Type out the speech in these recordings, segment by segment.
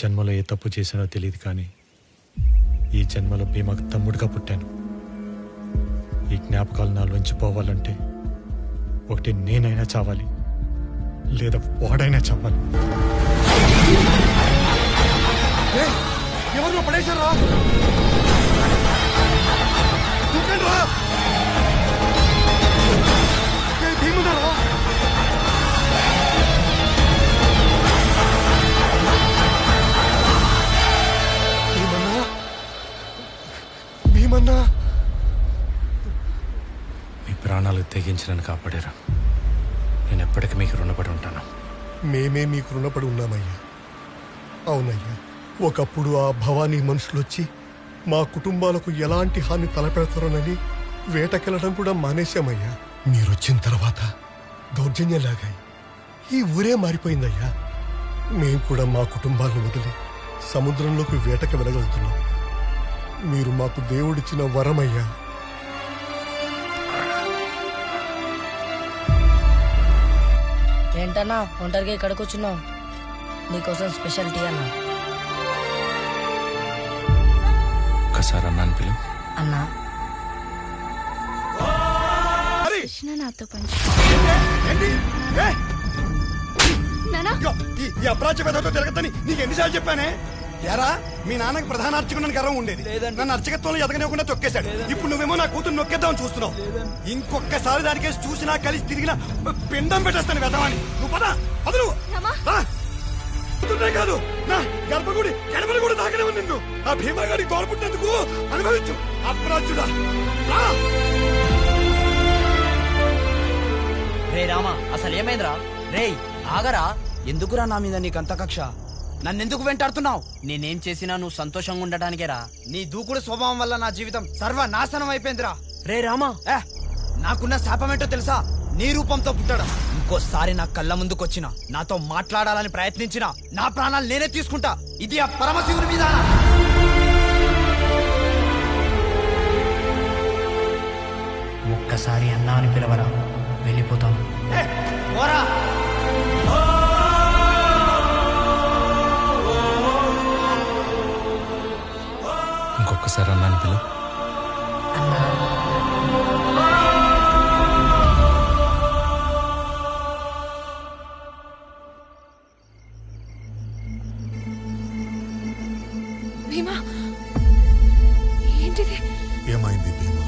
జన్మలో ఏ తప్పు చేశానో తెలియదు కానీ ఈ జన్మలో భీమాకు తమ్ముడిగా పుట్టాను. ఈ జ్ఞాపకాలు నాలోంచి పోవాలంటే ఒకటి నేనైనా చావాలి లేదా వాడైనా చావాలి. ఎవరిలో పడేశారా రా! భీమన్నా మీ ప్రాణాలు తెగించి కాపాడారు. నేను ఎప్పటికీ మీకు రుణపడి ఉంటాను. మేమే మీకు రుణపడి ఉన్నామయ్యా. అవునయ్యా ఒకప్పుడు ఆ భవానీ మనుషులు వచ్చి మా కుటుంబాలకు ఎలాంటి హాని తలపెడతారోనని వేటకెళ్ళడం కూడా మానేశామయ్యా. మీరొచ్చిన తర్వాత దౌర్జన్యంలాగాయి. ఈ ఊరే మారిపోయిందయ్యా. మేం కూడా మా కుటుంబాలను వదిలి సముద్రంలోకి వేటకి వెళ్ళగలుగుతున్నాం. మీరు మాకు దేవుడిచ్చిన వరమయ్యా ఏంటన్నా ఒంటరిగా ఇక్కడికి వచ్చినావు నీకోసం స్పెషల్ టీ అన్నా. ఒక్కసారి అన్నాను పిలు. అన్నా. కృష్ణ నాతో పంచు. ఏంటి? ఏ? నానా? ఈ ఈ అప్రాచ్య పెద్దతో తిరగద్దని నీకు ఎన్నిసార్లు చెప్పానే? ఎరా మీ నాన్నకి ప్రధాన అర్చకుని గర్వం ఉండేది. నన్ను అర్చకత్వంలో ఎదగనివ్వకుండా తొక్కేశాడు. ఇప్పుడు నువ్వేమో నా కూతురు నొక్కేద్దామని చూస్తున్నావు. ఇంకొకసారి దానికేసి చూసినా కలిసి తిరిగినా పిండం పెట్టేస్తాను వెదవాని నువ్వు పద పద నువ్వు. కాదు. నా గర్భగుడి గడపలు కూడా తాకలేవు నిన్ను. ఆ భీమాగాడి తోడుపుట్టినందుకు అనుభవించు. అప్రాచ్యుడా. రా. రే రామా అసలు ఏమైందిరా? రేయ్ ఆగరా? ఎందుకురా నా మీద నీకంత కక్ష? నన్నెందుకు వెంటాడుతున్నావు? నేనేం చేసినా నువ్వు సంతోషంగా ఉండటానికేరా నీ దూకుడు స్వభావం వల్ల నా జీవితం సర్వనాశనం అయిపోయిందిరా. రే రామా. ఏ నాకున్న శాపం ఏంటో తెలుసా? నీ రూపంతో పుట్టడం. ఇంకోసారి నా కళ్ళ ముందుకొచ్చిన నాతో మాట్లాడాలని ప్రయత్నించిన నా ప్రాణాలు నేనే తీసుకుంటా. ఇది ఆ పరమశివుని మీద ఒక్కసారి అన్నా అని పిలవరా. వెళ్ళిపోతాం. పోరా. ఇంకొకసారి అన్నాను పిలు. భీమా ఏంటిది? ఏమైంది భీమా?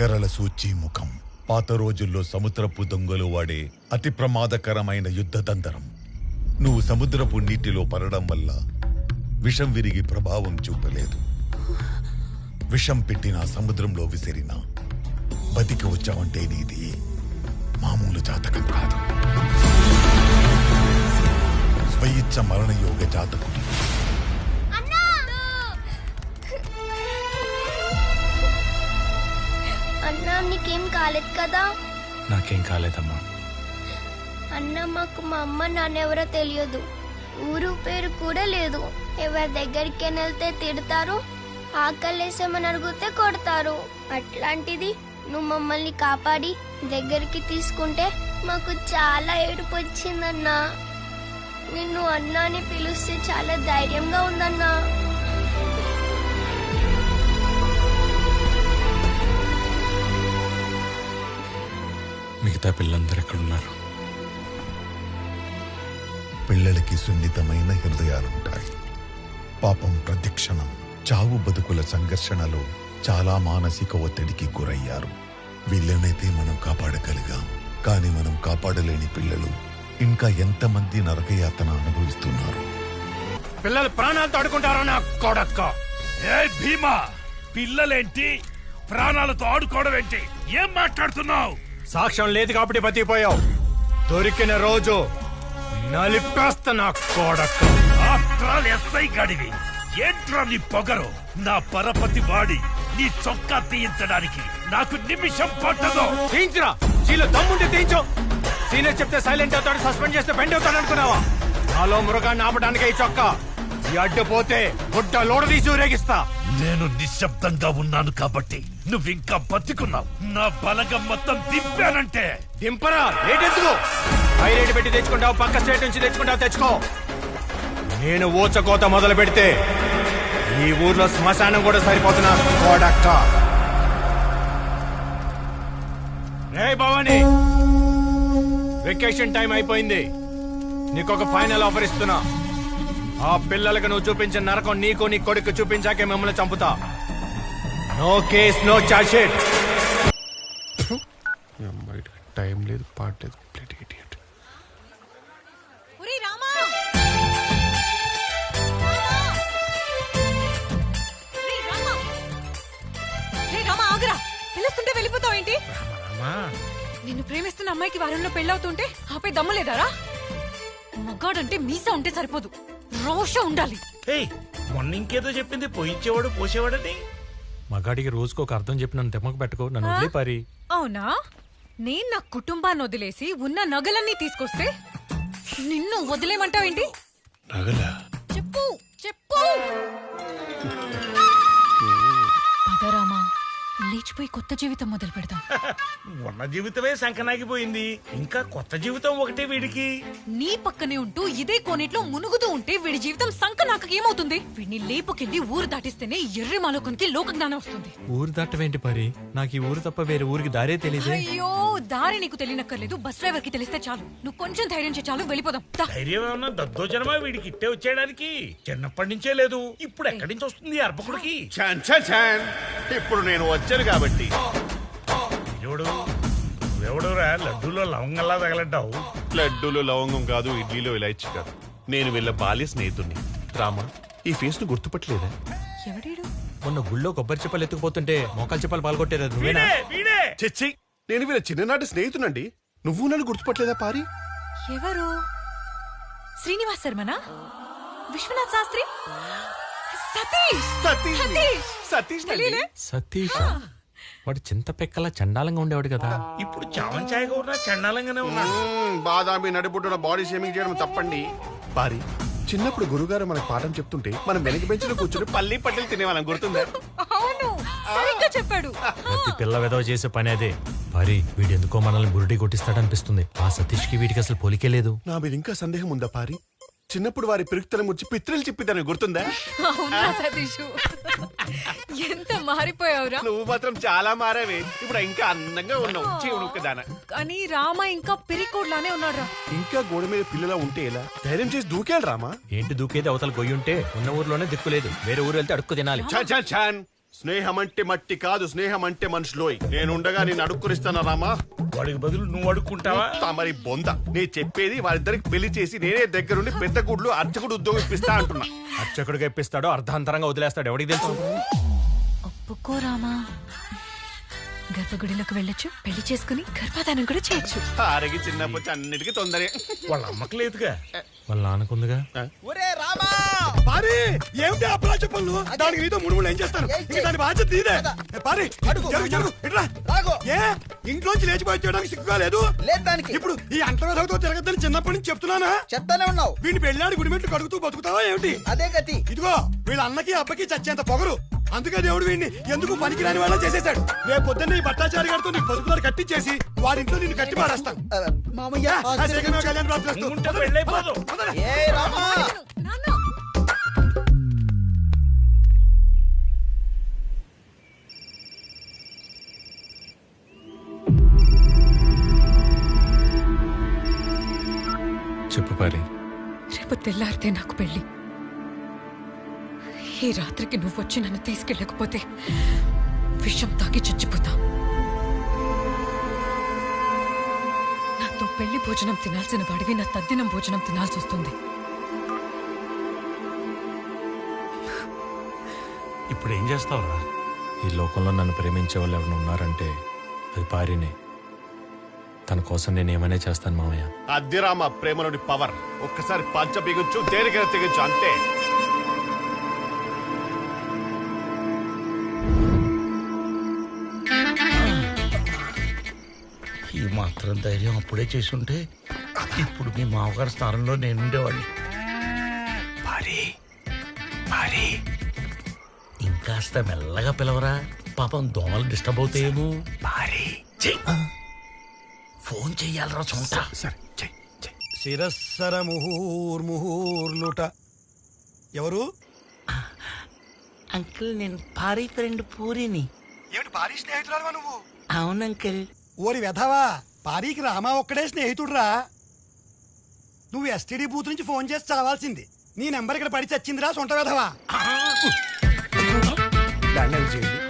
గరల సూచి ముఖం. పాత రోజుల్లో సముద్రపు దొంగలు వాడే అతి ప్రమాదకరమైన యుద్ధ తంత్రం నువ్వు సముద్రపు నీటిలో పడడం వల్ల విషం విరిగి ప్రభావం చూపలేదు. విషం పెట్టిన సముద్రంలో విసిరినా బతికి వచ్చావంటే నీది మామూలు జాతకం కాదు. స్వయిచ్ఛ మరణ యోగ నీకేం కాలేదు కదా? నాకేం కాలేదమ్మా. అన్న మాకు మా అమ్మ నాన్నెవరో తెలియదు. ఊరు పేరు కూడా లేదు. ఎవరి దగ్గరికి వెళ్తే తిడతారు ఆకలేసామని అడిగితే కొడతారు. అట్లాంటిది నువ్వు మమ్మల్ని కాపాడి దగ్గరికి తీసుకుంటే మాకు చాలా ఏడుపు వచ్చిందన్నా. నిన్ను అన్నా అని పిలిస్తే చాలా ధైర్యంగా ఉందన్నా. మిగతా పిల్లలందరూ ఎక్కడున్నారు? పిల్లలకి సున్నితమైన హృదయాలుంటాయి. పాపం ప్రతిక్షణం చావు బతుకుల సంఘర్షణలో చాలా మానసిక ఒత్తిడికి గురయ్యారు. వీళ్ళనైతే మనం కాపాడగలిగాం. కానీ మనం కాపాడలేని పిల్లలు ఇంకా ఎంతమంది నరకయాతన అనుభవిస్తున్నారు? పిల్లలు ప్రాణాలతో ఆడుకుంటారో నా కొడక్క? ఏ భీమా? పిల్లలేంటి? ప్రాణాలతో ఆడుకోవడం ఏంటి? ఏం మాట్లాడుతున్నావు? సాక్ష్యం లేదు కాబట్టి బతికిపోయావు. దొరికిన రోజు నలిపేస్తా నా కోడక్క ఎస్ఐ గడివి. ఏంట్రా నీ పొగరు. నా పరపతి వాడి. నీ చొక్కా తీయించడానికి నాకు నిమిషం పట్టదు. తీయించురా. సీలో దమ్ముంటే తీయించు. సీనియర్ చెప్తే సైలెంట్ అవుతాడు సస్పెండ్ చేస్తే బెండ్ అవుతాడు అనుకున్నావా? నాలో మృగాన్ని ఆపడానికి ఈ చొక్కా. అడ్డుపోతే గుడ్డ లోడ తీసి ఊరేగిస్తా. నేను నిశ్శబ్దంగా ఉన్నాను కాబట్టి నువ్వు ఇంకా బతికున్నావు. నా బలగం మొత్తం దింపానంటే. దింపరా రేటెందుకు హై రేటు పెట్టి తెచ్చుకుంటావు పక్క స్టేట్ నుంచి తెచ్చుకుంటావు తెచ్చుకో. నేను ఊచకోత మొదలు పెడితే ఈ ఊర్లో శ్మశానం కూడా సరిపోతున్నా కోడక్క. రే భవాని. వెకేషన్ టైం అయిపోయింది. నీకు ఒక ఫైనల్ ఆఫర్ ఇస్తున్నా. ఆ పిల్లలకు నువ్వు చూపించిన నరకం నీకు నీ కొడుకు చూపించాకే మిమ్మల్ని చంపుతా. No case no charge sheet time లేదు పాట లేదు. పిలుస్తుంటే వెళ్ళిపోతావు ఏంటి? నిన్ను ప్రేమిస్తున్న అమ్మాయికి వారంలో పెళ్ళవుతుంటే ఆపై దమ్మలేదారా మగాడంటే మీసా ఉంటే సరిపోదు. రోష ఉండాలి. మొన్న ఇంకేదో చెప్పింది పోయించేవాడు పోసేవాడని? మగాడికి రోజుకు ఒక అర్థం చెప్పి నన్ను తెమ్మకు పెట్టుకో నన్ను వదిలే పారి అవునా? నేను నా కుటుంబాన్ని వదిలేసి ఉన్న నగలన్నీ తీసుకొస్తే నిన్ను వదిలేమంటావేంటి? నగలా? చెప్పు చెప్పు. పదరామా లేచిపోయి కొత్త జీవితం మొదలు పెడదాం ఉన్న జీవితమే సంకనాగిపోయింది ఇంకా కొత్త జీవితం ఒకటే వీడికి. నీ పక్కనే ఉంటూ ఇదే కోనేట్లో మునుగుతూ ఉంటే వీడి జీవితం సంక నాకు ఏమవుతుంది? వీడిని లేపుకెళ్ళి ఊరు దాటిస్తేనే ఎర్రి మాలోకానికి లోక జ్ఞానం వస్తుంది. ఊరు దాటవేంటి పారి? నాకు ఈ ఊరు తప్ప వేరే ఊరికి దారే తెలియదే అయ్యో దారి నీకు తెలియనక్కర్లేదు. బస్ డ్రైవర్కి తెలిస్తే చాలు. నువ్వు కొంచెం ధైర్యం చేయి చాలు వెళ్ళిపోదాం. దా. ధైర్యం ఏమన్నా దద్దోజనమా వీడికి ఇట్టే వచ్చేయడానికి? చిన్నప్పటి నుంచే లేదు. ఇప్పుడు ఎక్కడి నుంచి వస్తుంది ఛాన్ ఛాన్ ఛాన్. ఇప్పుడు నేను వచ్చాను కాబట్టి. ఎవడు ఎవడురా లడ్డూలో లవంగల్లా తగలడ్డావు. లడ్డూలో లవంగం కాదు ఇడ్లీలో ఇలాచి కాదు. నేను వీళ్ళ బాల్య స్నేహితుడిని రామా ఈ ఫేస్ను గుర్తుపట్టలేదా? ఎవడీడు? మొన్న గుళ్ళో కొబ్బరి చెప్పలు ఎత్తుకుపోతుంటే మోకాలు చెప్పలు పాల్గొట్టేది నువ్వేనా? చిచ్చి నేను వీళ్ళ చిన్ననాటి స్నేహితునండి. నువ్వు నన్ను గుర్తుపట్టలేదా పారి? ఎవరు? శ్రీనివాస్ శర్మనా? విశ్వనాథ్ శాస్త్రి? సతీష్! సతీష్! సతీష్? సతీష్ వాడు చింత పెక్కలా చండాలంగా ఉండేవాడు కదా. ఇప్పుడు చావన్ ఛాయగా ఉన్నా చండాలంగానే ఉన్నాడు మ్మ్, బాదామి నడిపుట్టున బాడీ షేమింగ్ చేయడం తప్పండి. పారి చిన్నప్పుడు గురుగారు మనకు పాఠం చెప్తుంటే మనం వెనక బెంచ్లో కూర్చుని పల్లి పట్టెలు తినేవాళ్ళం గుర్తుందా? అవును సరిగ్గా చెప్పాడు. ప్రతి పిల్ల వెదవ చేసే పని అదే. పారి వీడు ఎందుకో మనల్ని బురుడి కొట్టిస్తాడనిపిస్తుంది. ఆ సతీష్కి వీడికి అసలు పోలికే లేదు. నా మీద ఇంకా సందేహం ఉందా పారి? చిన్నప్పుడు వారి పిరుక్తనం గురించి పిత్రలు చెప్పిద్దని గుర్తుందా? అవునా సతీష్? ఎంత మారిపోయావురా? నువ్వు మాత్రం చాలా మారావే. ఇప్పుడు ఇంకా అందంగా ఉన్నావు. చెవుడు దాన కానీ రామ ఇంకా పిరికోడ్లానే ఉన్నాడు ఇంకా గోడ మీద పిల్లలా ఉంటే ఎలా? ధైర్యం చేసి దూకేయాలి రామా. ఏంటి దూకేది? అవతల గొయ్యి ఉంటే ఉన్న ఊర్లోనే దిక్కులేదు వేరే ఊరు వెళ్తే అడుక్కు తినాలి. ఛాన్ ఛాన్ ఛాన్. స్నేహం అంటే మట్టి కాదు స్నేహం అంటే మనుషులోయ్ నేనుండగా నేను అడుక్కునిస్తానా రామా? వాడికి బదులు నువ్వు అడుక్కుంటావా? తమరి బొంద. నేను చెప్పేది వారిద్దరికి పెళ్ళి చేసి నేనే దగ్గరుండి పెద్ద గుడ్లు అర్చకుడు ఉద్యోగం ఇప్పిస్తా అంటున్నా. అర్చకుడిగా ఇప్పిస్తాడో అర్ధాంతరంగా వదిలేస్తాడు. ఎవడికి తెలుసు? ఒప్పుకో రామా. గర్భగుడిలోకి వెళ్ళొచ్చు పెళ్ళి చేసుకుని గర్భధానం కూడా చేయొచ్చు. ఆరగి చిన్నప్పటి అన్నిటికీ తొందరే వాళ్ళ అమ్మకి లేదుగా. వాళ్ళ నాన్నకుందిగా పారి! ఏమిటి అప్రా చెప్పలు దానికి నీతో మూడు మూడు ఏం చేస్తాను ఇంక దాని బాధ్యత తీదే పారి జరుగు జరుగు ఇట్రా. ఏ? ఇంట్లోంచి లేచిపోయి చేయడానికి సిగ్గుగా లేదు? ఇప్పుడు ఈ అంటరాలతో తిరగద్దని చిన్నప్పటి నుంచి చెప్తున్నానా? చెప్తానే ఉన్నావు. వీడిని పెళ్ళాడి గుడిమెట్లు కడుగుతూ బతుకుతావా ఏమిటి? అదే గతి. ఇదిగో వీళ్ళ అన్నకి అబ్బకి చచ్చేంత పొగరు. అందుకే దేవుడు వీడిని ఎందుకు పనికిరాని వాళ్ళ చేసేశాడు? రేపు పొద్దున్న ఈ భట్టాచారి గారితో నీకు పసుపుదారు కట్టించేసి వాడింట్లో నిన్ను కట్టి మారేస్తాను మామయ్య కళ్యాణ. ఉంటే రామా. చెప్పు పారి రేపు తెల్లారితే నాకు పెళ్ళి ఈ రాత్రికి నువ్వు వచ్చి నన్ను తీసుకెళ్ళకపోతే విషం తాగి చచ్చిపోతా. నాతో పెళ్ళి భోజనం తినాల్సిన వాడివి నా తద్దినం భోజనం తినాల్సి వస్తుంది. ఇప్పుడు ఏం చేస్తావురా? ఈ లోకంలో నన్ను ప్రేమించే వాళ్ళు ఎవరైనా ఉన్నారంటే అది పారినే. తన కోసం నేను ఏమైనా చేస్తాను మామయ్య. అద్దె రామ ప్రేమలోని పవర్. ఒక్కసారి పంచ బిగించు దేనికైనా తెగించు అంతే. మాత్రం ధైర్యం అప్పుడే చేసుంటే ఇప్పుడు మీ మామగారి స్థానంలో నేను ఉండేవాడిని ఇంకాస్త మెల్లగా పిలవరా. పాపం దోమలు డిస్టర్బ్ అవుతాయేమో. మరి ఫోన్ చెయ్యాలరా చోట సరే శిరస్సర ముహూర్ముహూర్లుట ఎవరు? అంకుల్ నేను పారీ ఫ్రెండ్ పూరిని. ఏమిటి భారీ స్నేహితురాలు నువ్వు? అవును అంకుల్ ఓరి వెధవా పారీకి రామా ఒక్కడే స్నేహితుడురా? నువ్వు ఎస్టీడీ బూత్ నుంచి ఫోన్ చేసి చావాల్సింది నీ నెంబర్ ఇక్కడ పడి చచ్చిందిరా సొంట వెధవా. చేయండి